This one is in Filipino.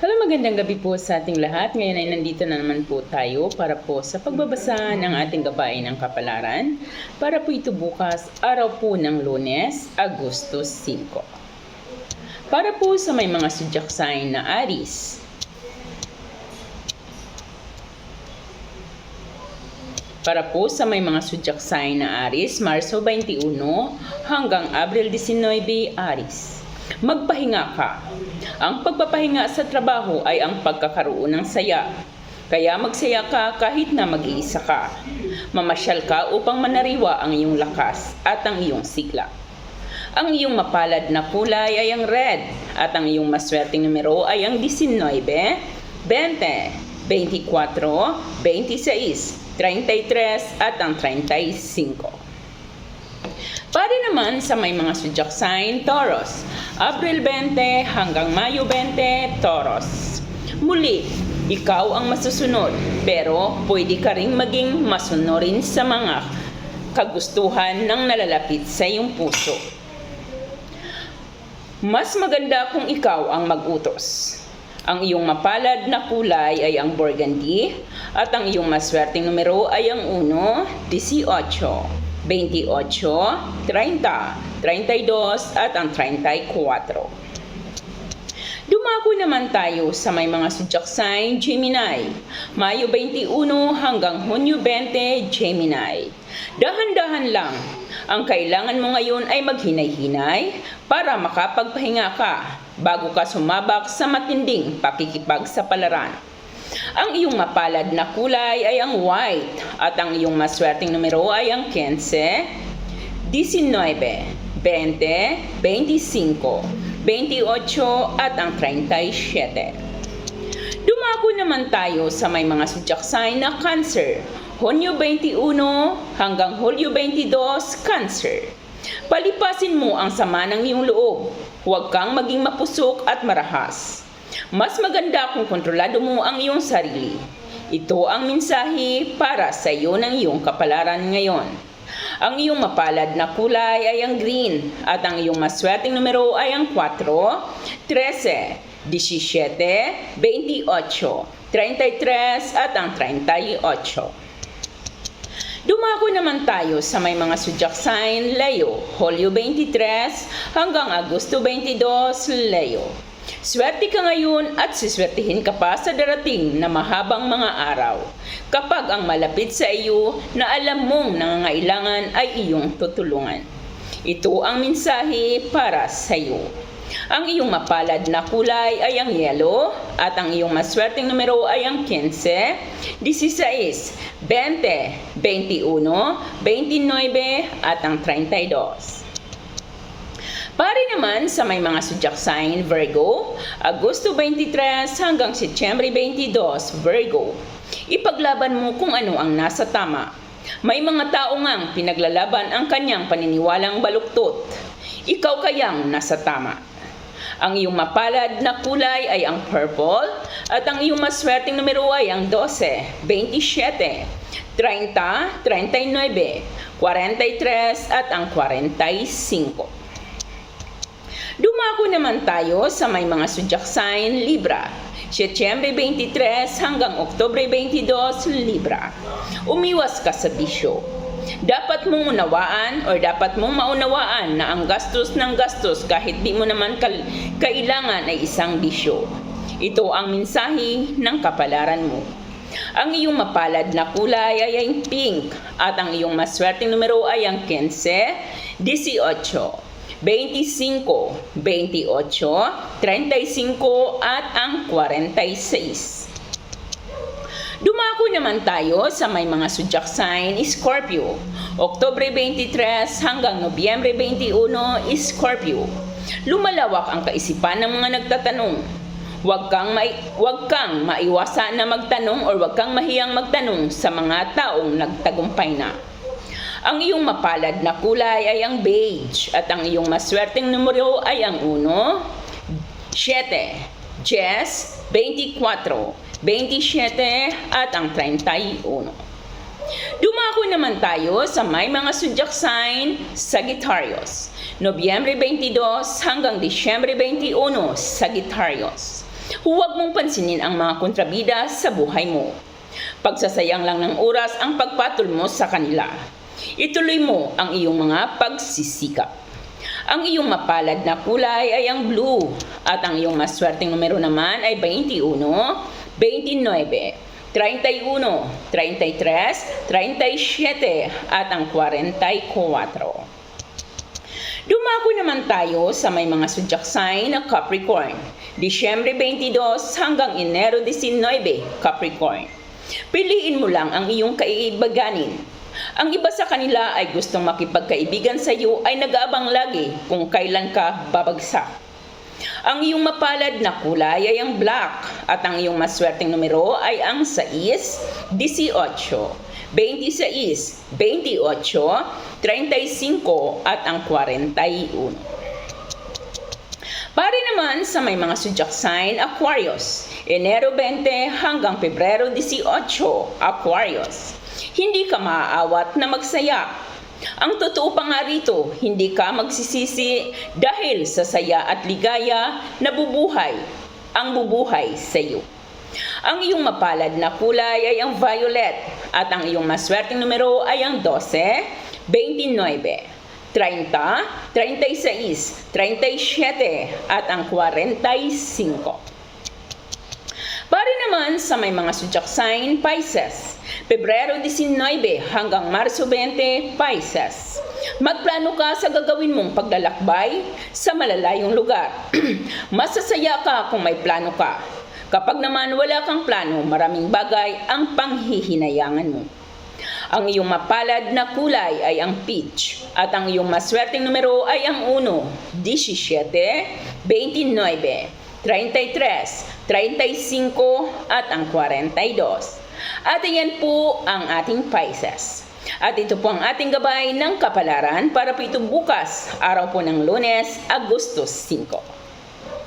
Hello, magandang gabi po sa ating lahat. Ngayon ay nandito na naman po tayo para po sa pagbabasa ng ating gabain ng kapalaran. Para po ito bukas, araw po ng lunes, Agosto 5. Para po sa may mga zodiac sign na Aris. Para po sa may mga zodiac sign na Aris, Marso 21 hanggang Abril 19, Aris. Magpahinga ka. Ang pagpapahinga sa trabaho ay ang pagkakaroon ng saya. Kaya magsaya ka kahit na mag-iisa ka. Mamasyal ka upang manariwa ang iyong lakas at ang iyong sigla. Ang iyong mapalad na kulay ay ang red at ang iyong maswerteng numero ay ang 19, 20, 24, 26, 33 at ang 35. Para naman sa may mga zodiac sign, Taurus. April 20 hanggang Mayo 20, Taurus. Muli, ikaw ang masusunod, pero pwede ka ring maging masunurin sa mga kagustuhan ng nalalapit sa iyong puso. Mas maganda kung ikaw ang magutos. Ang iyong mapalad na kulay ay ang burgundy at ang iyong maswerteng numero ay ang 1, 18, 28, 30, 32 at ang 34. Dumako naman tayo sa may mga sign Gemini. Mayo 21 hanggang Hunyo 20 Gemini. Dahan-dahan lang. Ang kailangan mo ngayon ay maghinay-hinay para makapagpahinga ka bago ka sumabak sa matinding pakikipagsapalaran. Ang iyong mapalad na kulay ay ang white at ang iyong maswerteng numero ay ang 15, 19, 20, 25, 28 at ang 37. Dumako naman tayo sa may mga zodiac sign na Cancer. Hunyo 21 hanggang Hulyo 22, Cancer. Palipasin mo ang sama ng iyong loob. Huwag kang maging mapusok at marahas. Mas maganda kung kontrolado mo ang iyong sarili. Ito ang mensahe para sa iyo ng iyong kapalaran ngayon. Ang iyong mapalad na kulay ay ang green at ang iyong maswerteng numero ay ang 4, 13, 17, 28, 33 at ang 38. Dumako naman tayo sa may mga zodiac sign Leo, Hulyo 23 hanggang Agosto 22, Leo. Swerte ka ngayon at siswertihin ka pa sa darating na mahabang mga araw. Kapag ang malapit sa iyo na alam mong nangangailangan ay iyong tutulungan. Ito ang mensahe para sa iyo. Ang iyong mapalad na kulay ay ang yellow at ang iyong maswerteng numero ay ang 15, 16, 20, 21, 29 at ang 32. Pare naman sa may mga zodiac sign Virgo, Agosto 23 hanggang Setyembre 22, Virgo. Ipaglaban mo kung ano ang nasa tama. May mga tao ngang pinaglalaban ang kanyang paniniwalang baluktot. Ikaw kayang nasa tama. Ang iyong mapalad na kulay ay ang purple at ang iyong maswerteng numero ay ang 12, 27, 30, 39, 43 at ang 45. Dumako naman tayo sa may mga sign Libra. Setyembre 23 hanggang Oktobre 22, Libra. Umiwas ka sa bisyo. Dapat mong unawaan or dapat mong maunawaan na ang gastos ng gastos kahit di mo naman kailangan ay isang bisyo. Ito ang mensahe ng kapalaran mo. Ang iyong mapalad na kulay ay ang pink at ang iyong maswerteng numero ay ang 15, 18, 25, 28, 35 at ang 46. Dumako naman tayo sa may mga zodiac sign Scorpio. Oktobre 23 hanggang Nobyembre 21, Scorpio. Lumalawak ang kaisipan ng mga nagtatanong. Huwag kang, mai huwag kang maiwasan na magtanong or huwag kang mahiyang magtanong sa mga taong nagtagumpay na. Ang iyong mapalad na kulay ay ang beige at ang iyong maswerteng numero ay ang 1, 7, 10, 24, 27 at ang 31. Dumako naman tayo sa may mga zodiac sign Sagittarius. Nobyembre 22 hanggang Disyembre 21, Sagittarius. Huwag mong pansinin ang mga kontrabida sa buhay mo. Pagsasayang lang ng oras ang pagpatol mo sa kanila. Ituloy mo ang iyong mga pagsisikap. Ang iyong mapalad na kulay ay ang blue at ang iyong maswerteng numero naman ay 21, 29, 31, 33, 37 at ang 44. Dumako naman tayo sa may mga zodiac sign na Capricorn. Disyembre 22 hanggang Enero 19, Capricorn. Piliin mo lang ang iyong kaibaganin. Ang iba sa kanila ay gustong makipagkaibigan sa iyo ay nag-aabang lagi kung kailan ka babagsak. Ang iyong mapalad na kulay ay ang black at ang iyong maswerteng numero ay ang 6, 18, 26, 28, 35 at ang 41. Pare naman sa may mga zodiac sign Aquarius, Enero 20 hanggang Pebrero 18, Aquarius. Hindi ka maaawat na magsaya. Ang totoo pa nga rito, hindi ka magsisisi dahil sa saya at ligaya na bubuhay ang bubuhay sa iyo. Ang iyong mapalad na kulay ay ang violet at ang iyong maswerteng numero ay ang 12, 29, 30, 36, 37 at ang 45. Pare naman sa may mga zodiac sign Pisces, Pebrero 19 hanggang Marso 20, Pisces. Magplano ka sa gagawin mong paglalakbay sa malalayong lugar. Masasaya ka kung may plano ka. Kapag naman wala kang plano, maraming bagay ang panghihinayangan mo. Ang iyong mapalad na kulay ay ang peach at ang iyong maswerteng numero ay ang 1, 17, 29, 33, 35 at ang 42. At ayan po ang ating Pisces. At ito po ang ating gabay ng kapalaran para po ito bukas, araw po ng lunes, Agustos 5.